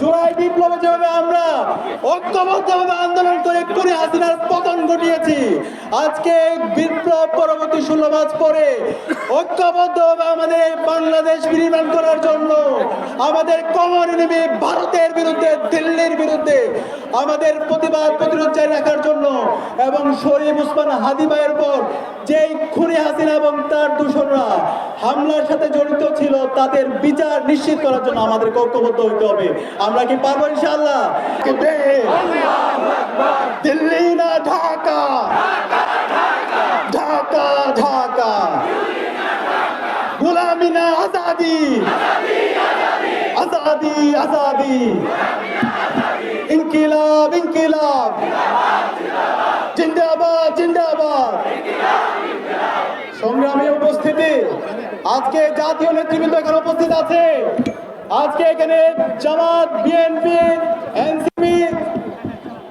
জুলাই বিপ্লবে যেভাবে আমরা ঐক্যবদ্ধভাবে আন্দোলন করে করে হাসিনার পতন ঘটিয়েছি, আজকে বিপ্লব পরবর্তী ষোলো মাস পরে ঐক্যবদ্ধভাবে আমাদের বাংলাদেশ বিনির্মাণ করার জন্য আমাদের কমন নেমে ভারতের বিরুদ্ধে, দিল্লির বিরুদ্ধে আমাদের প্রতিবাদ প্রতিরোধ জারি রাখার জন্য এবং শরীফ উসমান হাদি ভাইয়ের পর যেই খুনি হাসিনা এবং তার দূষণরা হামলার সাথে জড়িত ছিল তাদের বিচার নিশ্চিত করার জন্য আমাদের ঐক্যবদ্ধ হইতে হবে। আমরা কি পারব ইনশাআল্লাহ? দিল্লি না ঢাকা? ঢাকা ঢাকা। গুলামি না আজাদি? আজাদি আজাদি। ইনকিলাব ইনকিলাব জিন্দাবাদ জিন্দাবাদ সংগ্রামী উপস্থিতি আজকে জাতীয় নেতৃবৃন্দ এখানে উপস্থিত আছে। আজকে এখানে জামাত, বিএনপি, এনসিপি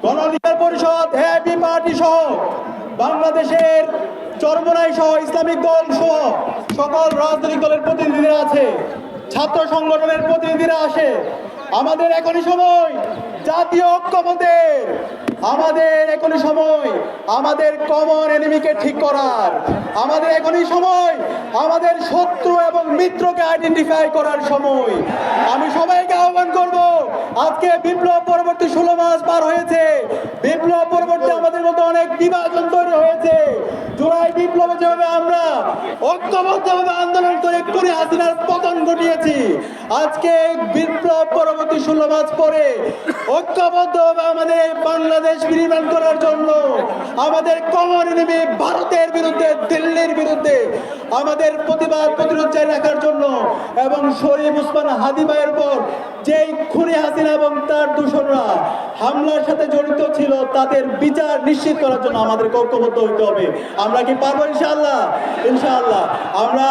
গণ অধিকার পরিষদ হ্যাপি পার্টি সহ বাংলাদেশের চরমনাই সহ ইসলামিক দল সহ সকল রাজনৈতিক দলের প্রতিনিধিরা আছে, ছাত্র সংগঠনের প্রতিনিধিরা আসে। আমাদের এখনই সময়, জাতীয় ঐক্যমতের। আমাদের এখনই সময়। আমাদের কমন এনিমিকে ঠিক করার, আমাদের এখনই সময়, আমাদের শত্রু এবং মিত্রকে আইডেন্টিফাই করার সময়। আমি সবাইকে আহ্বান করব, আজকে বিপ্লব পরবর্তী ষোলো মাস পার হয়েছে। বিপ্লব পরবর্তী আমাদের মধ্যে অনেক বিভাজন তৈরি হয়েছে। জুলাই বিপ্লবে যেভাবে আমরা ঐক্যবদ্ধভাবে আন্দোলন করে করে হাসিনার পতন ঘটিয়েছি, আজকে বিপ্লব ষোলো মাস পরে ঐক্যবদ্ধভাবে আমাদের বাংলাদেশ বিনির্মাণ করার জন্য। আমাদের কমন নেমে ভারতের বিরুদ্ধে, দিল্লির বিরুদ্ধে আমাদের প্রতিবাদ প্রতিরোধ জারি রাখার জন্য এবং শরীফ উসমান হাদি ভাইয়ের পর যেই খুনি হাসিনা এবং তার দূষণরা হামলার সাথে জড়িত ছিল, তাদের বিচার নিশ্চিত করার জন্য আমাদের ঐক্যবদ্ধ হইতে হবে। আমরা কি পারব ইনশাআল্লাহ? ইনশাআল্লাহ। আমরা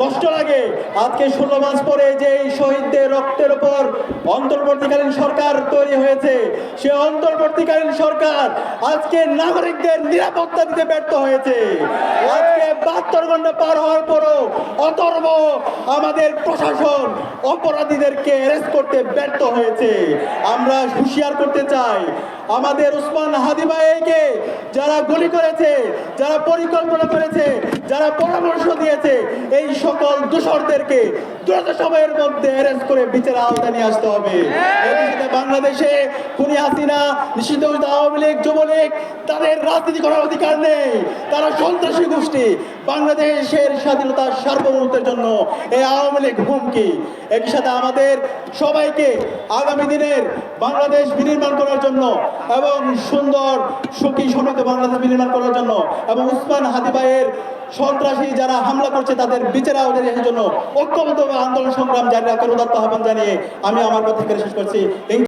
কষ্ট লাগে। আজকে ষোলো মাস পরে যে এই শহীদদের রক্তের উপর অন্তর্বর্তীকালীন সরকার তৈরি হয়েছে, সে অন্তর্বর্তীকালীন সরকার আজকে নাগরিকদের নিরাপত্তা দিতে ব্যর্থ হয়েছে। আজকে বাহাত্তর ঘণ্টা পার হওয়ার পরও অতর্ব আমাদের প্রশাসন অপরাধীদেরকে অ্যারেস্ট করতে ব্যর্থ হয়েছে। আমরা হুঁশিয়ার করতে চাই, আমাদের উসমান হাদি ভাইকে যারা গুলি করেছে, যারা পরিকল্পনা করেছে, যারা পরামর্শ দিয়েছে দূষরদেরকে দ্রুত সময়ের মধ্যে অ্যারেস্ট করে বিচারের আওতায় নিয়ে আসতে হবে। সাথে বাংলাদেশে খুনি হাসিনা, নিষিদ্ধ আওয়ামী লীগ, যুবলীগ, তাদের রাজনীতি করার অধিকার নেই। তারা সন্ত্রাসী গোষ্ঠী। বাংলাদেশের স্বাধীনতার সার্বভৌমত্বের জন্য এই আওয়ামী লীগ হুমকি। একই সাথে আমাদের সবাইকে আগামী দিনের বাংলাদেশ বিনির্মাণ করার জন্য এবং সুন্দর, সুখী, সমৃদ্ধ বাংলাদেশ বিনির্মাণ করার জন্য এবং উসমান হাদি ভাইয়ের সন্ত্রাসী যারা হামলা করছে, তাদের বিচারা আওতায় জন্য ঐক্যবদ্ধ আন্দোলন সংগ্রাম জারি রাখার উদাত্ত আহ্বান জানিয়ে আমি আমার কথা শেষ করছি।